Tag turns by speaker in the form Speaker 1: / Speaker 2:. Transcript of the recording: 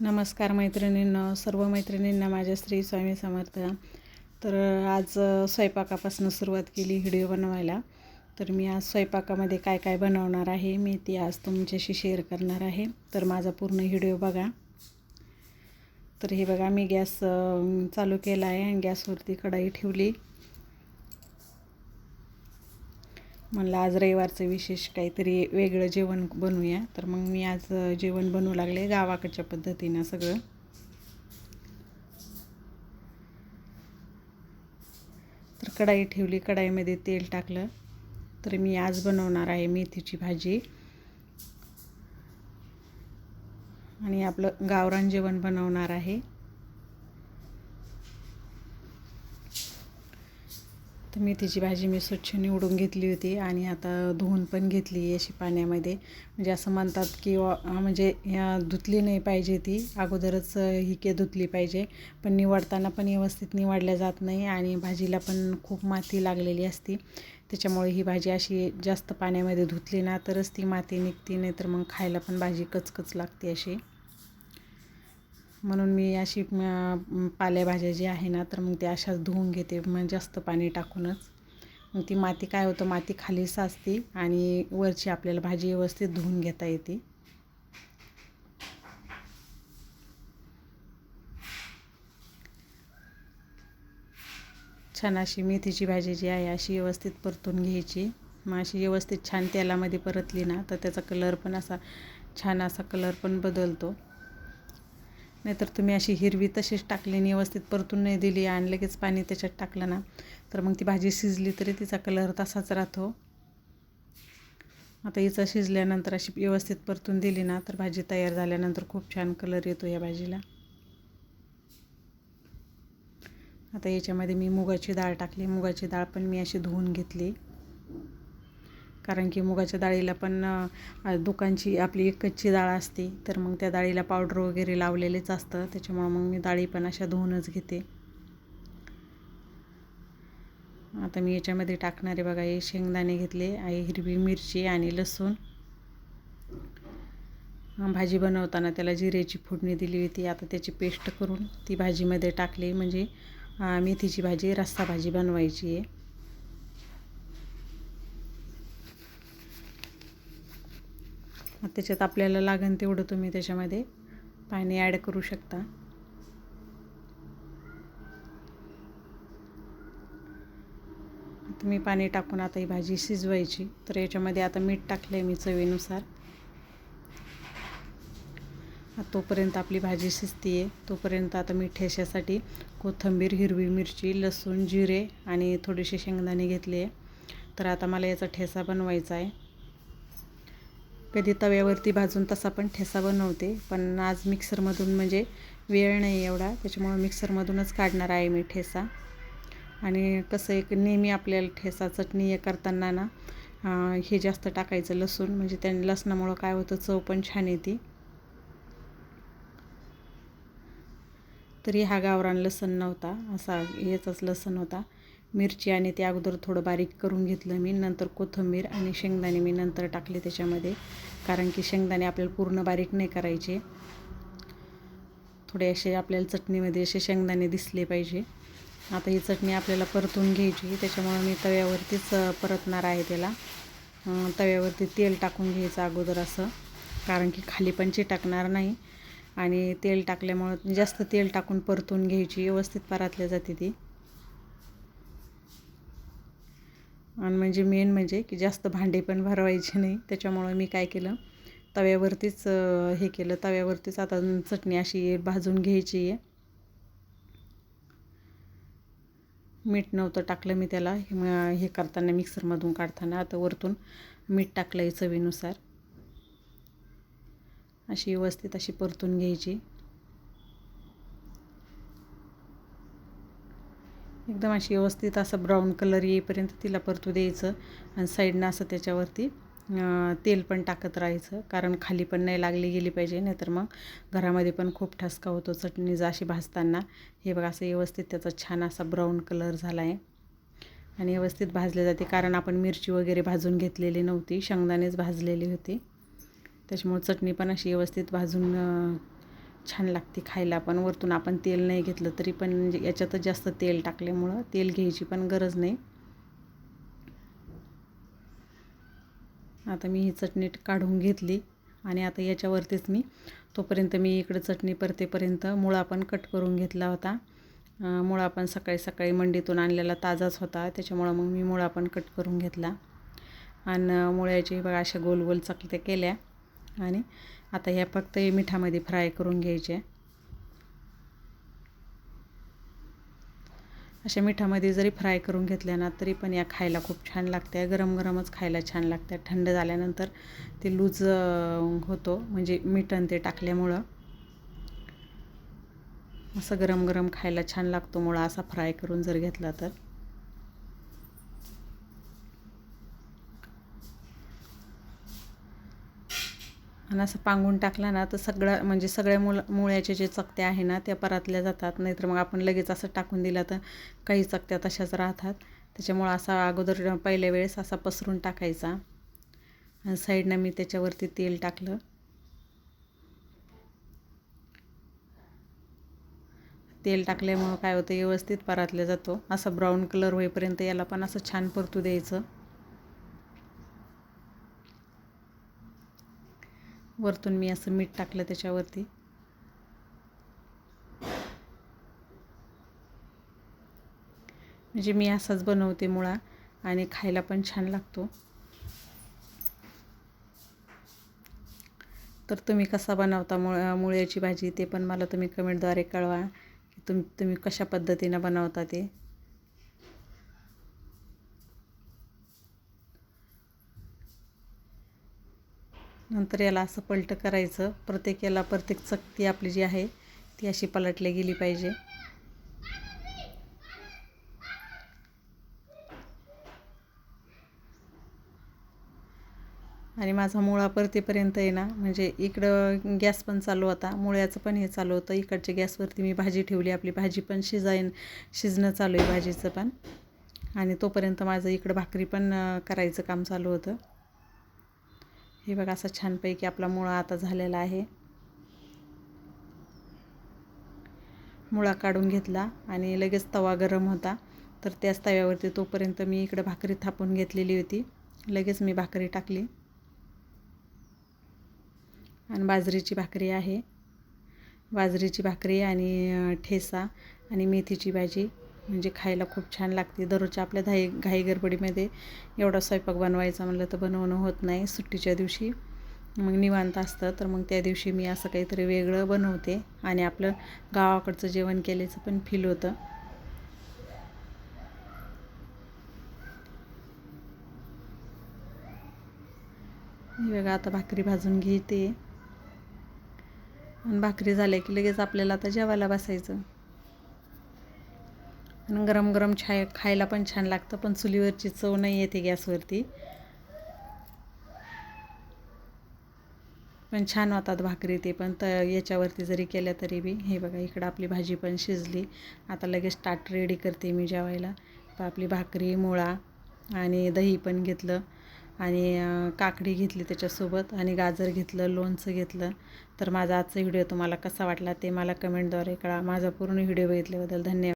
Speaker 1: नमस्कार मैत्रिणींना सर्व मैत्रिणींना माझ्या श्री स्वामी समर्थ. तर आज स्वयंपाकापासून सुरुवात केली व्हिडिओ बनवायला. तर मी आज स्वयंपाकामध्ये काय काय बनवणार आहे मी ती आज तुमच्याशी शेअर करणार आहे. तर माझा पूर्ण व्हिडिओ बघा. तर हे बघा मी गॅस चालू केला आहे आणि गॅसवरती कढाई ठेवली. म्हणलं आज रविवारचं विशेष काहीतरी वेगळं जेवण बनवूया. तर मग मी आज जेवण बनवू लागले गावाकडच्या पद्धतीनं सगळं. तर कढाई ठेवली कढाईमध्ये तेल टाकलं. तर मी आज बनवणार आहे मेथीची भाजी. आणि आपलं गावरान जेवण बनवणार आहे. तर मेथीची भाजी मी स्वच्छ निवडून घेतली होती आणि आता धुवून पण घेतली अशी पाण्यामध्ये. म्हणजे असं म्हणतात की म्हणजे या धुतली नाही पाहिजे ती. अगोदरच ही के धुतली पाहिजे. पण निवडताना पण व्यवस्थित निवडल्या जात नाही आणि भाजीला पण खूप माती लागलेली असती. त्याच्यामुळे ही भाजी अशी जास्त पाण्यामध्ये धुतली ना तरच ती माती निघते नाही तर मग खायला पण भाजी कचकच लागते अशी. म्हणून मी अशी पालेभाज्या जी आहे ना तर मग ते अशाच धुवून घेते मग जास्त पाणी टाकूनच. मग ती माती काय होतं माती खाली साचते आणि वरची आपल्याला भाजी व्यवस्थित धुवून घेता येते. छान अशी मेथीची भाजी जी आहे अशी व्यवस्थित परतून घ्यायची. मग अशी व्यवस्थित छान तेलामध्ये परतली ना तर त्याचा कलर पण असा छान असा कलर पण बदलतो. नाहीतर तुम्ही अशी हिरवी तशीच टाकली आणि व्यवस्थित परतून नाही दिली आणि लगेच पाणी त्याच्यात टाकलं ना तर मग ती भाजी शिजली तरी तिचा कलर तसाच राहतो. आता हिचं शिजल्यानंतर अशी व्यवस्थित परतून दिली ना तर भाजी तयार झाल्यानंतर खूप छान कलर येतो या भाजीला. आता याच्यामध्ये मी मुगाची डाळ टाकली. मुगाची डाळ पण मी अशी धुवून घेतली. कारण की मुगाच्या डाळीला पण दुकानची आपली एक कच्ची डाळ असते तर मग त्या डाळीला पावडर वगैरे लावलेलेच असतं. त्याच्यामुळं मग मी डाळी पण अशा धुवूनच घेते. आता मी याच्यामध्ये टाकणारे बघा हे शेंगदाणे घेतले आहे हिरवी मिरची आणि लसूण. भाजी बनवताना त्याला जिऱ्याची फोडणी दिली होती. आता त्याची पेस्ट करून ती भाजीमध्ये टाकली. म्हणजे मेथीची भाजी रस्सा भाजी बनवायची आहे. मग त्याच्यात आपल्याला लागेल तेवढं तुम्ही त्याच्यामध्ये पाणी ॲड करू शकता. आता मी पाणी टाकून आता ही भाजी शिजवायची. तर याच्यामध्ये आता मीठ टाकलं आहे मी चवीनुसार. तोपर्यंत आपली भाजी शिजती आहे तोपर्यंत आता मी ठेश्यासाठी कोथिंबीर हिरवी मिरची लसूण जिरे आणि थोडेसे शेंगदाणे घेतले आहे तर आता मला याचा ठेसा बनवायचा आहे कधी तव्यावरती भाजून तसा पण ठेसा बनवते पण आज मिक्सरमधून म्हणजे वेळ नाही एवढा त्याच्यामुळं मिक्सरमधूनच काढणार आहे मी ठेसा. आणि कसं एक नेहमी आपल्याला ठेसा चटणी हे करताना ना हे जास्त टाकायचं लसूण म्हणजे त्या लसणामुळं काय होतं चव पण छान येते. तरी हा गावरान लसण नव्हता असा याचाच लसण होता. मिरची आणि ते अगोदर थोडं बारीक करून घेतलं मी नंतर कोथिंबीर आणि शेंगदाणे मी नंतर टाकले त्याच्यामध्ये कारण की शेंगदाणे आपल्याला पूर्ण बारीक नाही करायचे. थोडे असे आपल्याला चटणीमध्ये असे शेंगदाणे दिसले पाहिजे. आता ही चटणी आपल्याला परतून घ्यायची त्याच्यामुळे मी तव्यावरतीच परतणार आहे त्याला. तव्यावरती तेल टाकून घ्यायचं अगोदर असं कारण की खाली पण टाकणार नाही. आणि तेल टाकल्यामुळं जास्त तेल टाकून परतून घ्यायची व्यवस्थित परातल्या जाते ती. आणि म्हणजे मेन म्हणजे की जास्त भांडे पण भरवायचे नाही. त्याच्यामुळं मी काय केलं तव्यावरतीच हे केलं. तव्यावरतीच आता चटणी अशी भाजून घ्यायची आहे. मीठ नव्हतं टाकलं मी त्याला. हे हे करताना मिक्सरमधून काढताना आता वरतून मीठ टाकलं आहे चवीनुसार. अशी व्यवस्थित अशी परतून घ्यायची. एकदम अशी व्यवस्थित असं ब्राऊन कलर येईपर्यंत तिला परतू द्यायचं आणि साईडनं असं त्याच्यावरती तेल पण टाकत राहायचं. कारण खाली पण नाही लागली गेली पाहिजे नाहीतर मग घरामध्ये पण खूप ठसका होतो चटणी अशी भाजताना. हे बघा असं व्यवस्थित त्याचा छान असा ब्राऊन कलर झाला आहे आणि व्यवस्थित भाजले जाते कारण आपण मिरची वगैरे भाजून घेतलेली नव्हती शेंगदाणेच भाजलेली होती. त्याच्यामुळे चटणी पण अशी व्यवस्थित भाजून छान लागते खायला पण. वरतून आपण तेल नाही घेतलं तरी पण म्हणजे याच्यातच जास्त तेल टाकल्यामुळं तेल घ्यायची पण गरज नाही. आता मी ही चटणी काढून घेतली आणि आता याच्यावरतीच मी तोपर्यंत मी इकडं चटणी परतेपर्यंत मुळा पण कट करून घेतला होता. मुळा पण सकाळी सकाळी मंडीतून आणलेला ताजाच होता. त्याच्यामुळं मग मी मुळा पण कट करून घेतला. आणि मुळ्याची बघा अशा गोल गोल चकत्या केल्या आणि आता ह्या फक्त मिठामध्ये फ्राय करून घ्यायच्या अशा मिठामध्ये जरी फ्राय करून घेतल्या ना तरी पण या खायला खूप छान लागते गरम गरमच खायला छान लागते थंड झाल्यानंतर ते लूज होतो. म्हणजे मिठण ते टाकल्यामुळं. असं गरम गरम खायला छान लागतो मुळा असा फ्राय करून जर घेतला तर. आणि असं पांगून टाकला ना तर सगळं म्हणजे सगळ्या मुल मुळ्याचे जे चकत्या आहे ना त्या परातल्या जातात. नाहीतर मग आपण लगेच असं टाकून दिला तर काही चकत्या तशाच राहतात. त्याच्यामुळं असा अगोदर पहिल्या वेळेस असा पसरून टाकायचा. आणि साईडनं मी त्याच्यावरती तेल टाकलं. तेल टाकल्यामुळं काय होतं व्यवस्थित परातल्या जातो. असा ब्राऊन कलर होईपर्यंत याला पण असं छान परतू द्यायचं. वरतून मी असं मीठ टाकलं त्याच्यावरती. म्हणजे मी असाच बनवते मुळा आणि खायला पण छान लागतो. तर तुम्ही कसा बनवता मुळ मुळ्याची भाजी ते पण मला तुम्ही कमेंटद्वारे कळवा. की तुम तुम्ही कशा पद्धतीनं बनवता ते. नंतर याला असं पलटं करायचं. प्रत्येक याला प्रत्येक चकती आपली जी आहे ती अशी पलटली गेली पाहिजे. आणि माझा मुळा परतीपर्यंत ये ना म्हणजे इकडं गॅस पण चालू होता मुळ्याचं पण हे चालू होतं. इकडच्या गॅसवरती मी भाजी ठेवली आपली भाजी पण शिजाईन शिजणं चालू आहे भाजीचं पण. आणि तोपर्यंत माझं इकडं भाकरी पण करायचं काम चालू होतं. हे बघा असं छानपैकी आपला मुळा आता झालेला आहे. मुळा काढून घेतला आणि लगेच तवा गरम होता. तर त्याच तव्यावरती तोपर्यंत मी इकडं भाकरी थापून घेतलेली होती. लगेच मी भाकरी टाकली. आणि बाजरीची भाकरी आहे. बाजरीची भाकरी आणि ठेसा आणि मेथीची भाजी. म्हणजे खायला खूप छान लागते. दररोजच्या आपल्या धाई घाई गडबडीमध्ये एवढा स्वयंपाक बनवायचा म्हणलं तर बनवणं होत नाही सुट्टीच्या दिवशी. मग निवांत असतं. तर मग त्या दिवशी मी असं काहीतरी वेगळं बनवते आणि आपलं गावाकडचं जेवण केल्याचं पण फील होतं. वेगळं आता भाकरी भाजून घेते. आणि भाकरी झाल्या की लगेच आपल्याला आता जेवायला बसायचं. गरम गरम छाय खायला पण छान लागतं पण चुलीवरची चव नाही येते गॅसवरती. पण छान होतात भाकरी ते पण तर याच्यावरती जरी केल्या तरी बी. हे बघा इकडं आपली भाजी पण शिजली. आता लगेच ताट रेडी करते मी जेवायला. आपली भाकरी मुळा आणि दही पण घेतलं आणि काकडी घेतली त्याच्यासोबत आणि गाजर घेतलं लोणचं घेतलं. तर माझा आजचा व्हिडिओ तुम्हाला कसा वाटला ते मला कमेंटद्वारे कळा माझा पूर्ण व्हिडिओ बघितल्याबद्दल धन्यवाद.